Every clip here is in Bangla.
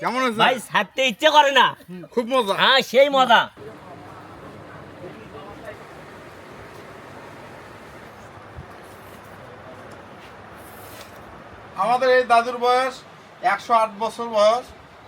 কেমন হয়েছে ভাই ছাড়তে ইচ্ছে করে না। খুব মজা। হ্যাঁ সেই মজা। আমাদের এই দাদুর বয়স একশো আট বছর বয়স।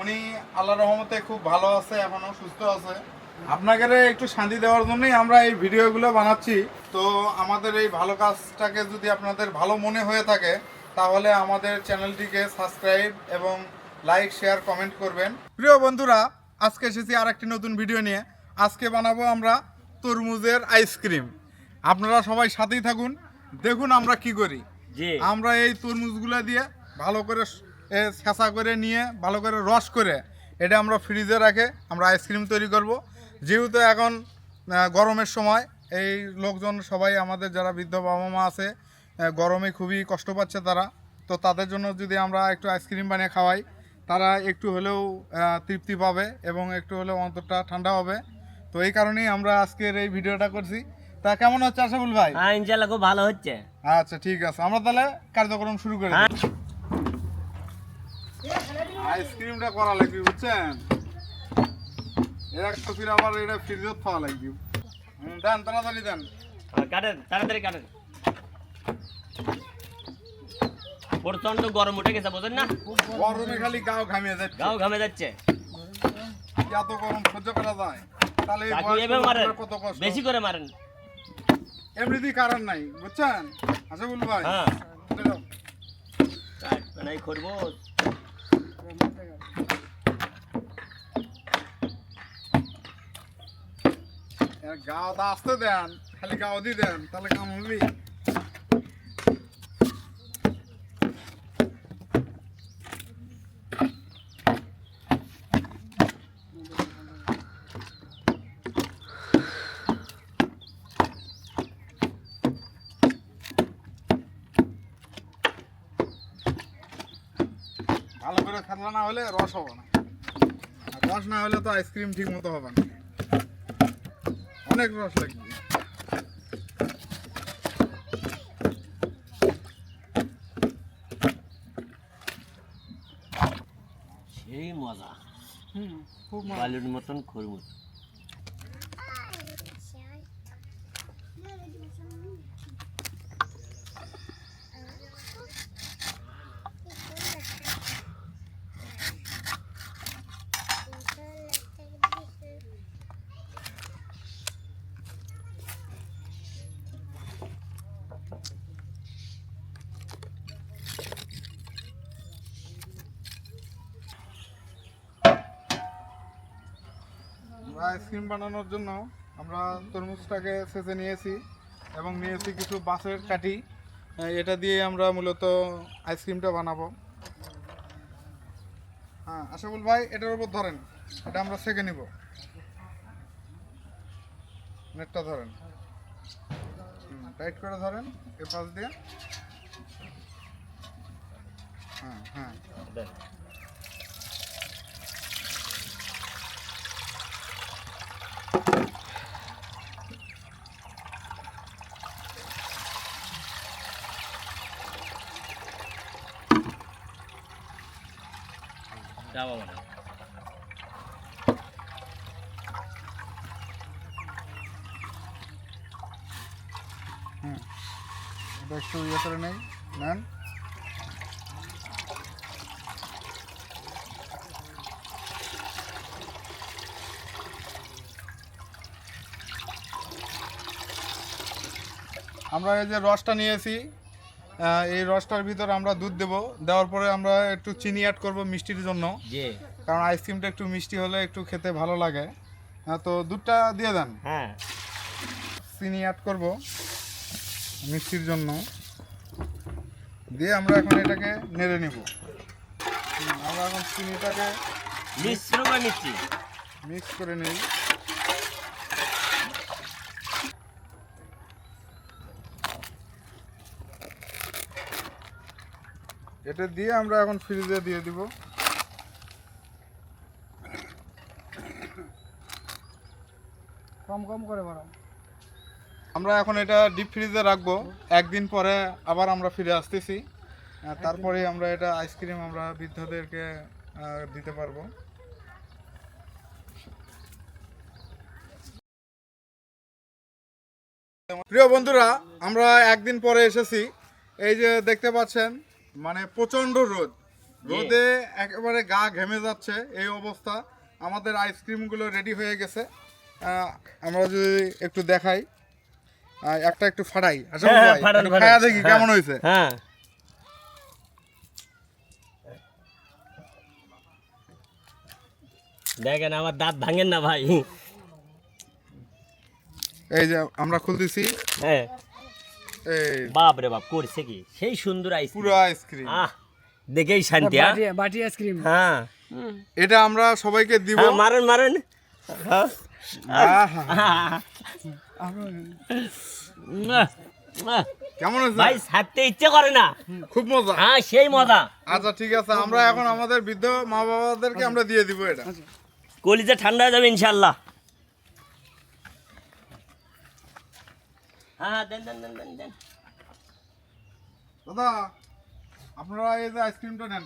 উনি আল্লাহ রহমতে খুব ভালো আছে এখনও সুস্থ আছে। আপনাকে একটু শান্তি দেওয়ার জন্যই আমরা এই ভিডিওগুলো বানাচ্ছি। তো আমাদের এই ভালো কাজটাকে যদি আপনাদের ভালো মনে হয়ে থাকে তাহলে আমাদের চ্যানেলটিকে সাবস্ক্রাইব এবং লাইক শেয়ার কমেন্ট করবেন। প্রিয় বন্ধুরা আজকে এসেছি আর একটি নতুন ভিডিও নিয়ে। আজকে বানাবো আমরা তরমুজের আইসক্রিম। আপনারা সবাই সাথেই থাকুন। দেখুন আমরা কি করি। আমরা এই তরমুজগুলো দিয়ে ভালো করে ছেঁচা করে নিয়ে ভালো করে রস করে এটা আমরা ফ্রিজে রাখে আমরা আইসক্রিম তৈরি করব। যেহেতু এখন গরমের সময় এই লোকজন সবাই আমাদের যারা বৃদ্ধ বাবা মা আছে গরমে খুবই কষ্ট পাচ্ছে তারা। তো তাদের জন্য যদি আমরা একটু আইসক্রিম বানিয়ে খাওয়াই তারা একটু হলেও তৃপ্তি পাবে এবং একটু হলেও অন্তরটা ঠান্ডা হবে। তো এই কারণেই আমরা আজকের এই ভিডিওটা করছি। তা কেমন হচ্ছে আশাফুল ভাই? হ্যাঁ ইনশাল্লাহ খুব ভালো হচ্ছে। আচ্ছা ঠিক আছে। আমরা তাহলে কার্যক্রম শুরু করি হ্যাঁ। আইসক্রিমটা করা লাগবে বুঝছেন? একটা ফির আবার এটা ফ্রিজত খাওয়া লাগবে। দেন তাড়াতাড়ি দেন। কাটেন তাড়াতাড়ি কাটেন। প্রচণ্ড গরম উঠে গেছে বোঝেন না? গরমে খালি গাও ঘামিয়ে যাচ্ছে। গাও ঘামে যাচ্ছে। এত গরম সহ্য করা যায়? তাহলে এভাবে মারেন। বেশি করে মারেন। এমনিতেই কারণ নাই বুঝছেন? আচ্ছা বল ভাই হ্যাঁ। নাই এর গাও দা আসতে দেন খালি গাও দিয়ে দেন তাহলে কাম হবি খেলা না হলে রস হবে না। আর রস না হলে তো আইসক্রিম ঠিক মতো হবে না। অনেক রস লাগবে। সেই মজা। খুব মজা। বালুর মতন খরমুজ। আমরা আইসক্রিম বানানোর জন্য আমরা তরমুজটাকে সেচে নিয়েছি এবং নিয়েছি কিছু বাঁশের কাঠি। এটা দিয়ে আমরা মূলত আইসক্রিমটা বানাবো। হ্যাঁ আশাফুল ভাই, এটার উপর ধরেন। এটা আমরা সেকে নিব। নেটটা ধরেন। টাইট করে ধরেন এ পাশ দিয়ে। হ্যাঁ হ্যাঁ। যাব মানে হুম। এটা একটু ইয়ে করে নেই নেন। আমরা এই যে রসটা নিয়েছি এই রসটার ভিতর আমরা দুধ দেব। দেওয়ার পরে আমরা একটু চিনি অ্যাড করব মিষ্টির জন্য। জি। কারণ আইসক্রিমটা একটু মিষ্টি হলে একটু খেতে ভালো লাগে। আহ, তো দুধটা দিয়ে দেন। হ্যাঁ। চিনি অ্যাড করব মিষ্টির জন্য। দিয়ে আমরা এখন এটাকে নেড়ে নেব। আমরা এখন চিনিটাকে মিশ্র করে নিচ্ছি মিক্স করে নেই। এটা দিয়ে আমরা এখন ফ্রিজে দিয়ে দিব। কম কম করে বাড়াও। আমরা এখন এটা ডিপ ফ্রিজে রাখব। একদিন পরে আবার আমরা ফিরে আসতেছি। তারপরে আমরা এটা আইসক্রিম আমরা বৃদ্ধদেরকে দিতে পারব। প্রিয় বন্ধুরা আমরা একদিন পরে এসেছি। এই যে দেখতে পাচ্ছেন মানে প্রচণ্ড রোদ। রোদে একেবারে গা ঘেমে যাচ্ছে এই অবস্থা। আমাদের আইসক্রিমগুলো রেডি হয়ে গেছে। আমরা যদি একটু দেখাই। একটা একটু ফাটাই। আচ্ছা হ্যাঁ। খায়া দেখি হ্যাঁ। কেমন হয়েছে। হ্যাঁ। দেখেন আমার দাঁত ভাঙেন না ভাই। এই যে আমরা খুলতেছি। হ্যাঁ। বাপ রে বাপ করছে কি? সেই সুন্দর আইস পুরো আইসক্রিম আহ দেখেই শান্তি হ্যাঁ? বাটি আইসক্রিম হ্যাঁ। এটা আমরা সবাইকে দিব। হ্যাঁ, মারেন মারেন। হ্যাঁ। কেমন ভাই ছাড়তে ইচ্ছে করে না। খুব মজা। হ্যাঁ সেই মজা। আচ্ছা ঠিক আছে আমরা এখন আমাদের বৃদ্ধ মা বাবাদেরকে আমরা দিয়ে দিব এটা। কলিজা ঠান্ডা হয়ে যাবে ইনশাল্লাহ হ্যাঁ হ্যাঁ, দেন দেন দেন দেন দেন। দাদা আপনারা এই যে আইসক্রিমটা নেন।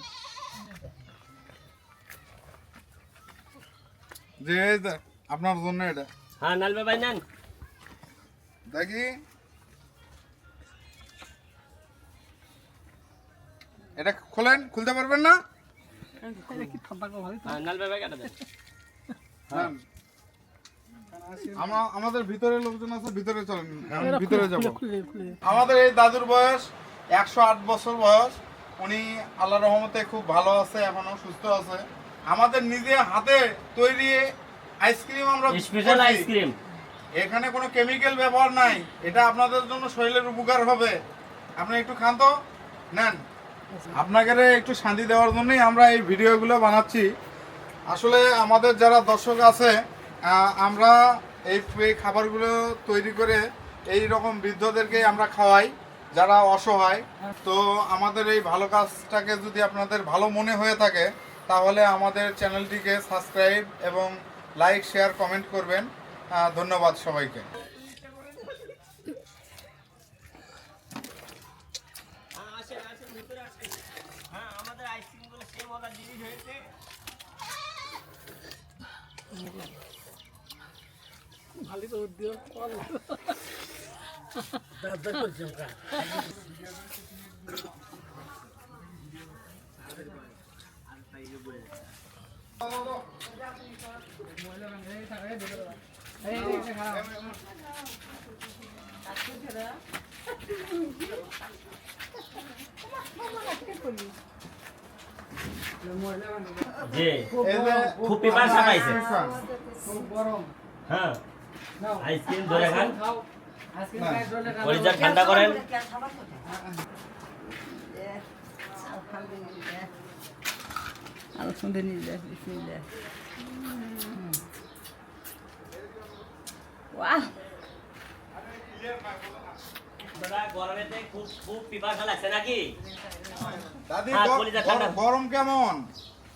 যে এই যে আপনার জন্য এটা। হ্যাঁ নালবে ভাই নেন। দেখি। এটা খোলেন খুলতে পারবেন না। হ্যাঁ নালবে ভাই কাটা দেন। নেন। আমরা আমাদের ভিতরে লোকজন আছে ভিতরে চলেন ভিতরে যাব। আমাদের এই দাদুর বয়স একশো আট বছর বয়স। উনি আল্লাহ রহমতে খুব ভালো আছে এখনও সুস্থ আছে। আমাদের নিজে হাতে তৈরি আইসক্রিম আমরা স্পেশাল আইসক্রিম। এখানে কোনো কেমিক্যাল ব্যবহার নাই। এটা আপনাদের জন্য শরীরের উপকার হবে। আপনি একটু খান তো। নেন। আপনাকে একটু শান্তি দেওয়ার জন্যই আমরা এই ভিডিওগুলো বানাচ্ছি। আসলে আমাদের যারা দর্শক আছে আমরা এই এই খাবারগুলো তৈরি করে এই রকম বৃদ্ধদেরকে আমরা খাওয়াই, যারা অসহায়। তো আমাদের এই ভালো কাজটাকে যদি আপনাদের ভালো মনে হয়ে থাকে, তাহলে আমাদের চ্যানেলটিকে সাবস্ক্রাইব এবং লাইক, শেয়ার, কমেন্ট করবেন। ধন্যবাদ সবাইকে। হ্যাঁ আমাদের আইসক্রিমগুলো জিনিস হয়েছে। ভালোই তো ভালো। এই, এই, এই, খারাপ। যে খুব পিপাসা পাইছে খুব গরম হ্যাঁ আইসক্রিম ধরে খান। কলিজা ঠান্ডা করেন। আলহামদুলিল্লাহ বিসমিল্লাহ ওয়াহ দাদা গরমেতে খুব খুব পিপাসা লাগছে নাকি? দাদি হ্যাঁ, গরম কেমন?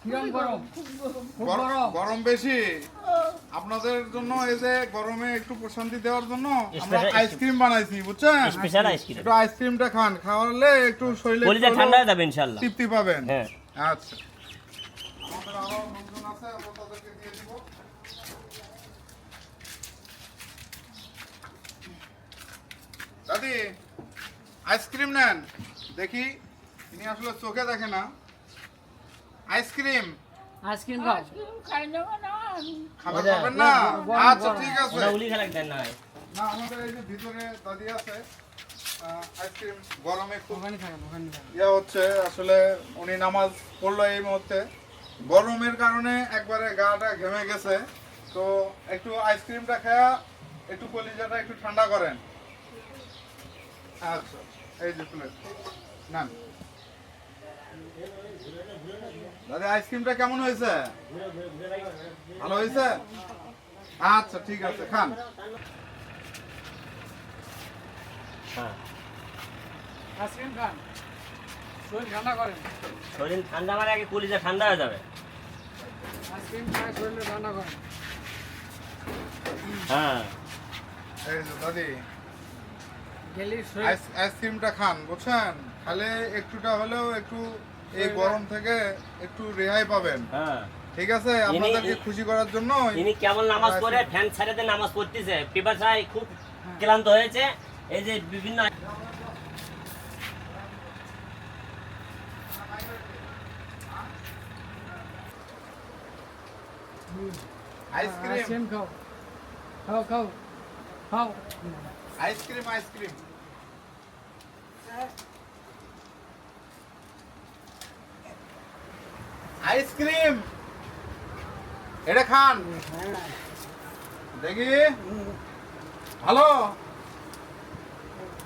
কিরম গরম? খুব গর- গরম গরম বেশি। আপনাদের জন্য এই যে গরমে একটু প্রশান্তি দেওয়ার জন্য আমরা আইসক্রিম বানাইছি বুঝছেন? স্পেশাল আইসক্রিম একটু আইসক্রিমটা খান খাওয়ালে একটু শরীরে কলিজা একটু ঠান্ডা হয়ে যাবে ইনশাল্লাহ তৃপ্তি পাবেন। হ্যাঁ। আচ্ছা। আমাদের আরও লোকজন আছে আমরা তাদেরকে দিয়ে দিব। দাদি আইসক্রিম নেন। দেখি তিনি আসলে চোখে দেখে না। আইসক্রিম আইসক্রিম খাও। খাবার ওটা- না? আচ্ছা ঠিক আছে। উলি খেলা দেন না না আমাদের এই যে ভিতরে দাদি আছে আইসক্রিম গরমে খুব ওখানে থাকেন ওখানে থাকেন। ইয়ে হচ্ছে আসলে উনি নামাজ পড়ল এই মুহূর্তে। গরমের কারণে একবারে গাটা ঘেমে গেছে। তো একটু আইসক্রিমটা খায়া একটু কলিজাটা একটু ঠান্ডা করেন। আচ্ছা এই যে প্লেট না দাদা আইসক্রিমটা কেমন হয়েছে? ভালো হয়েছে? আচ্ছা ঠিক আছে খান। হ্যাঁ। আইসক্রিম খান। শরীর ঠান্ডা করেন। শরীর ঠান্ডা মানে আগে কলিজা ঠান্ডা হয়ে যাবে। আইসক্রিম খাই শরীরে ঠান্ডা করেন। হ্যাঁ। এই যে দাদি আইসক্রিমটা খান বুঝছেন? খালে একটুটা হলেও একটু এই গরম থেকে একটু রেহাই পাবেন। হ্যাঁ। ঠিক আছে? আপনাদেরকে খুশি করার জন্য ইনি কেমন নামাজ পড়ে ফ্যান ছেড়ে দিয়ে নামাজ পড়তেছে। পিপাসায় খুব ক্লান্ত হয়েছে। এই যে বিভিন্ন আইসক্রিম। আইসক্রিম খাও। খাও খাও। খাও। Ice cream ice cream. আইসক্রিম এটা খান দেখি ভালো